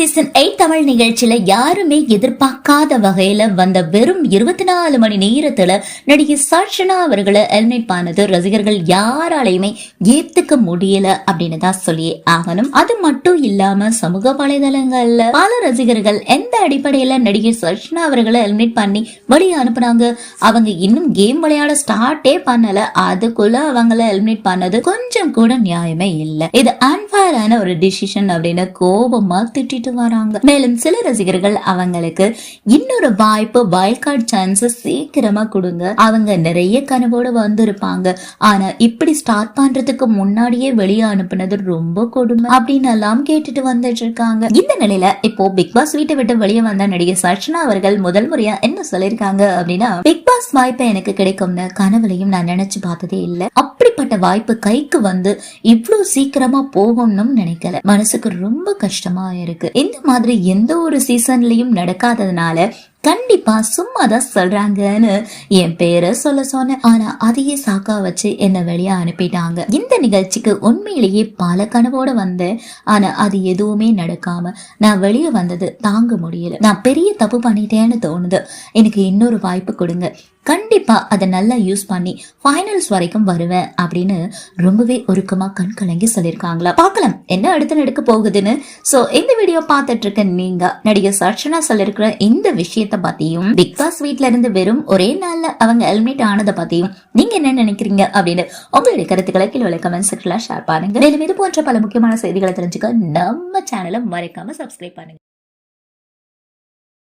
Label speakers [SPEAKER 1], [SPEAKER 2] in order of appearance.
[SPEAKER 1] Season eight Tamil நிகழ்ச்சியில யாருமே எதிர்பார்க்காத வகையில வந்த வெறும் இருபத்தி நாலு மணி நேரத்துல நடிகை சர்ஷனா அவர்களை எலிமினேட் பண்ணது ரசிகர்கள் யாராலையுமே ஏத்துக்க முடியல அப்படின்னு தான் சொல்லி ஆகணும். அது மட்டும் இல்லாம சமூக வலைதளங்கள்ல பல ரசிகர்கள் எந்த அடிப்படையில நடிகை சர்ஷனா அவர்களை எலிமினேட் பண்ணி வெளியே அனுப்புனாங்க? அவங்க இன்னும் கேம் விளையாட ஸ்டார்ட்டே பண்ணல. அதுக்குள்ள அவங்கள எலிமினேட் பண்ணது கொஞ்சம் கூட நியாயமே இல்ல. இது அன்ஃபேரான ஒரு டிசிஷன் அப்படின்னு கோபமா திட்டிட்டு வராங்க. மேலும் சில ரசிகர்கள் அவங்களுக்கு இன்னொரு வாய்ப்பு வைல்ட் சான்சஸ் சான்ஸ் சீக்கிரமா கொடுங்க. அவங்க நிறைய கனவோட வந்திருப்பாங்க. ஆனா இப்படி ஸ்டார்ட் பண்றதுக்கு முன்னாடியே வெளியே அனுப்புனது ரொம்ப கொடுமை அப்படின்னு எல்லாம் கேட்டுட்டு வந்துட்டு இருக்காங்க. இந்த நிலையில இப்போ பிக் பாஸ் வீட்டை விட்டு வெளியே வந்த நடிகை சர்ச்சனா அவர்கள் முதல் முறையா என்ன சொல்லிருக்காங்க அப்படின்னா பிக் பாஸ் வாய்ப்பு எனக்கு கிடைக்கும்னு கனவுலையும் நான் நினைச்சு பார்த்ததே இல்லை. அப்படிப்பட்ட வாய்ப்பு கைக்கு வந்து இவ்வளவு சீக்கிரமா போகணும்னு நினைக்கல. மனசுக்கு ரொம்ப கஷ்டமா இருக்கு. இந்த மாதிரி எந்த ஒரு சீசன்லயும் நடக்காததுனால கண்டிப்பா சும்மா தான் சொல்றாங்கன்னு என் பேரை சொல்ல சொன்னேன். ஆனா அதையே சாக்கா வச்சு என்ன வெளியே அனுப்பிட்டாங்க. இந்த நிகழ்ச்சிக்கு உண்மையிலேயே பல கனவோட வந்தேன். ஆனா அது எதுவுமே நடக்காம நான் வெளியே வந்தது தாங்க முடியல. நான் பெரிய தப்பு பண்ணிட்டேன்னு தோணுது. எனக்கு இன்னொரு வாய்ப்பு கொடுங்க. கண்டிப்பா அதை நல்லா யூஸ் பண்ணி ஃபைனல்ஸ் வரைக்கும் வருவேன் அப்படின்னு ரொம்பவே உருக்கமா கண் கலங்கி சொல்லியிருக்காங்களா. பார்க்கலாம் என்ன அடுத்து நடக்க போகுதுன்னு. ஸோ இந்த வீடியோ பார்த்துட்டு இருக்க நீங்க நடிகர் சர்ச்சனா சொல்லிருக்கிற இந்த விஷயத்த பத்தியும் பிக் பாஸ் வீட்ல இருந்து வெறும் ஒரே நாள்ல அவங்க எலிமினேட் ஆனதை பத்தியும் நீங்க என்ன நினைக்கிறீங்க அப்படின்னு உங்களுடைய கருத்துக்களை கீழே கமெண்ட் செக்ஷன்ல ஷேர் பண்ணுங்க. மேலும் இது போன்ற பல முக்கியமான செய்திகளை தெரிஞ்சுக்க நம்ம சேனலை மறைக்காம சப்ஸ்கிரைப் பண்ணுங்க.